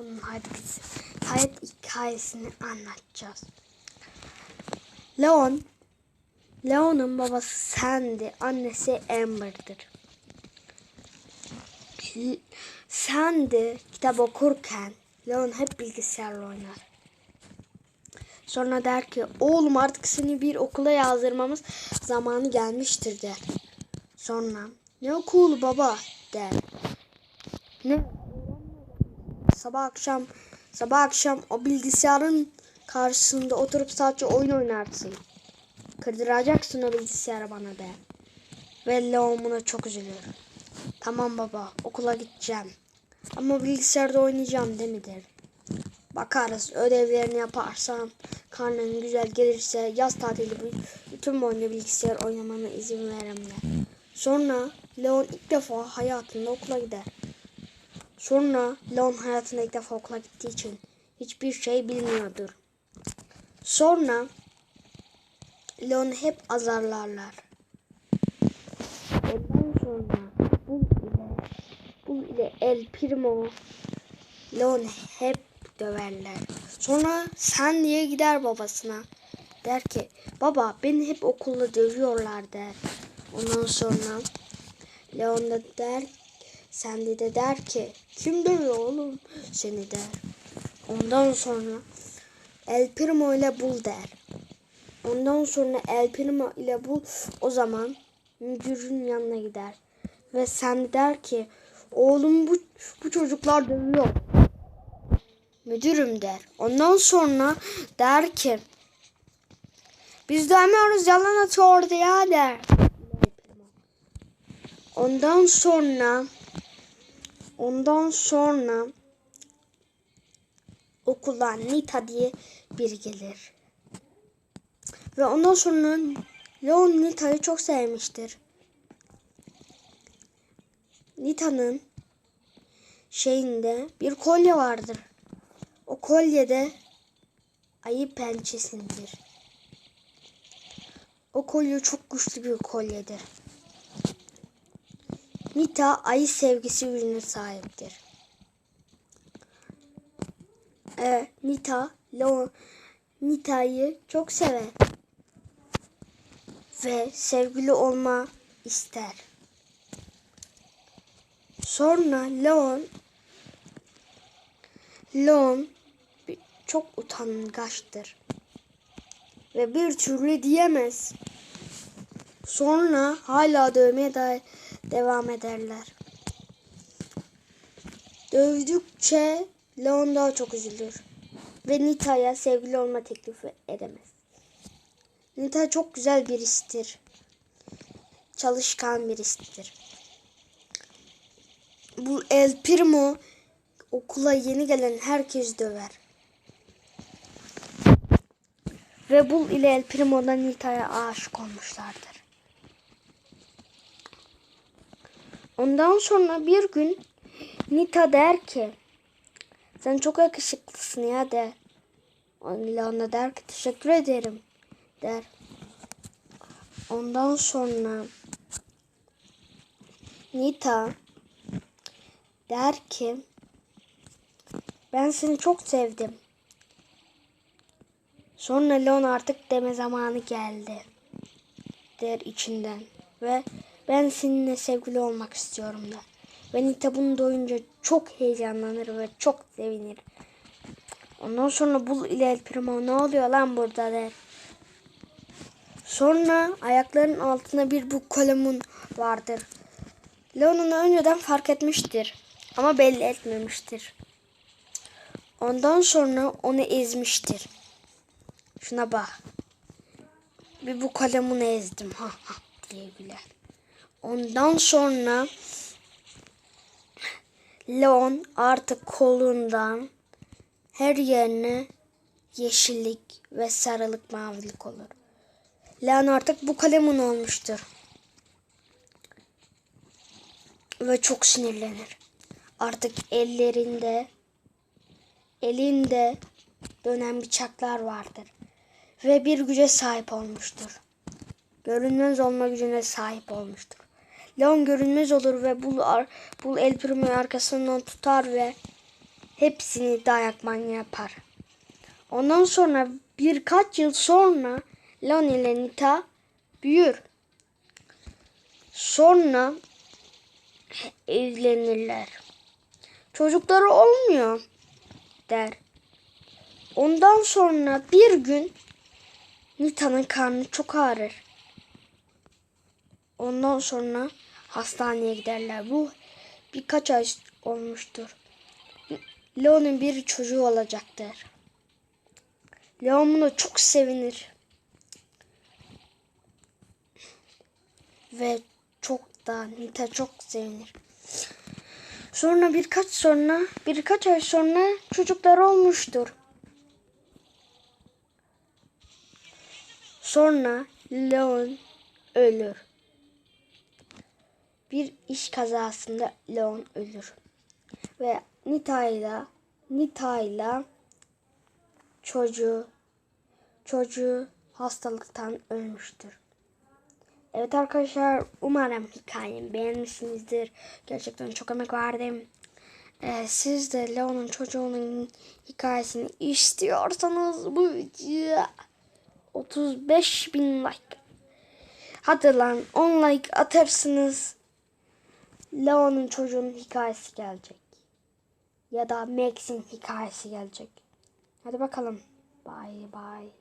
Onun biz hayat hikayesini anlatacağız. Leon, Leon'un babası Sandy, annesi Amber'dır. Sandy kitap okurken Leon hep bilgisayarla oynar. Sonra der ki oğlum artık seni bir okula yazdırmamız zamanı gelmiştir der. Sonra ne okulu baba der. Ne? Sabah akşam sabah akşam o bilgisayarın karşısında oturup sadece oyun oynarsın. Kırdıracaksın o bilgisayarı bana der. Ve Leon buna çok üzülür. Tamam baba okula gideceğim. Ama bilgisayarda oynayacağım değil mi der. Bakarız ödevlerini yaparsan karnın güzel gelirse yaz tatili bütün boyunca bilgisayar oynamana izin veririm der. Sonra Leon ilk defa hayatında okula gider. Sonra Leon hayatında ilk defa okula gittiği için hiçbir şey bilmiyordur. Sonra Leon hep azarlarlar. Ondan sonra Bul ile Bul ile El Primo Leon hep döverler. Sonra sen diye gider babasına. Der ki baba beni hep okulda dövüyorlar der. Ondan sonra Leon da der Sandy de der ki kim dövüyor oğlum seni der. Ondan sonra El Primo ile Bul der. Ondan sonra El Primo ile Bul o zaman müdürün yanına gider. Ve Sandy der ki oğlum bu, bu çocuklar dövüyor. Müdürüm der. Ondan sonra der ki biz dövmüyoruz yalan atıyor ya der. Ondan sonra ondan sonra okula Nita diye biri gelir. Ve ondan sonra Leon Nita'yı çok sevmiştir. Nita'nın şeyinde bir kolye vardır. O kolye de ayı pençesindir. O kolye çok güçlü bir kolyedir. Nita ayı sevgisi gücüne sahiptir. Ee, Nita, Leon, Nita'yı çok sever. Ve sevgili olma ister. Sonra Leon Leon çok utangaçtır. Ve bir türlü diyemez. Sonra hala dövmeye de devam ederler. Dövdükçe Leon daha çok üzülür. Ve Nita'ya sevgili olma teklifi edemez. Nita çok güzel birisidir. Çalışkan birisidir. Bu El Primo okula yeni gelen herkes döver. Ve Bul ile El Primo'dan Nita'ya aşık olmuşlardır. Ondan sonra bir gün Nita der ki sen çok yakışıklısın ya der. Leon der ki teşekkür ederim der. Ondan sonra Nita der ki ben seni çok sevdim. Sonra Leon artık deme zamanı geldi. Der içinden. Ve ben seninle sevgili olmak istiyorum der. Ve Nita bunu duyunca çok heyecanlanır ve çok sevinir. Ondan sonra Bul ile El Primo ne oluyor lan burada der. Sonra ayaklarının altında bir bu kalemun vardır. Leon onu önceden fark etmiştir. Ama belli etmemiştir. Ondan sonra onu ezmiştir. Şuna bak. Bir bu kalemini ezdim. Ha ha diye güler. Ondan sonra Leon artık kolundan her yerine yeşillik ve sarılık mavilik olur. Leon artık bu kalemin olmuştur. Ve çok sinirlenir. Artık ellerinde elinde dönen bıçaklar vardır. Ve bir güce sahip olmuştur. Görünmez olma gücüne sahip olmuştur. Leon görünmez olur ve bul, ar, bul El Primo'yu arkasından tutar ve hepsini dayak manyağı yapar. Ondan sonra birkaç yıl sonra Leon ile Nita büyür. Sonra evlenirler. Çocukları olmuyor der. Ondan sonra bir gün Nita'nın karnı çok ağrır. Ondan sonra hastaneye giderler. Bu birkaç ay olmuştur. Leon'un bir çocuğu olacaktır. Leon buna çok sevinir. Ve çok da Nita çok sevinir. Sonra birkaç sonra birkaç ay sonra çocuklar olmuştur. Sonra Leon ölür. Bir iş kazasında Leon ölür. Ve Nita'yla Nita'yla çocuğu çocuğu hastalıktan ölmüştür. Evet arkadaşlar umarım hikayemi beğenmişsinizdir. Gerçekten çok emek verdim. Ee, siz de Leon'un çocuğunun hikayesini istiyorsanız bu videoya 35 bin like. Hadi lan 10 like atarsınız. Leon'un çocuğunun hikayesi gelecek. Ya da Max'in hikayesi gelecek. Hadi bakalım. Bye bye.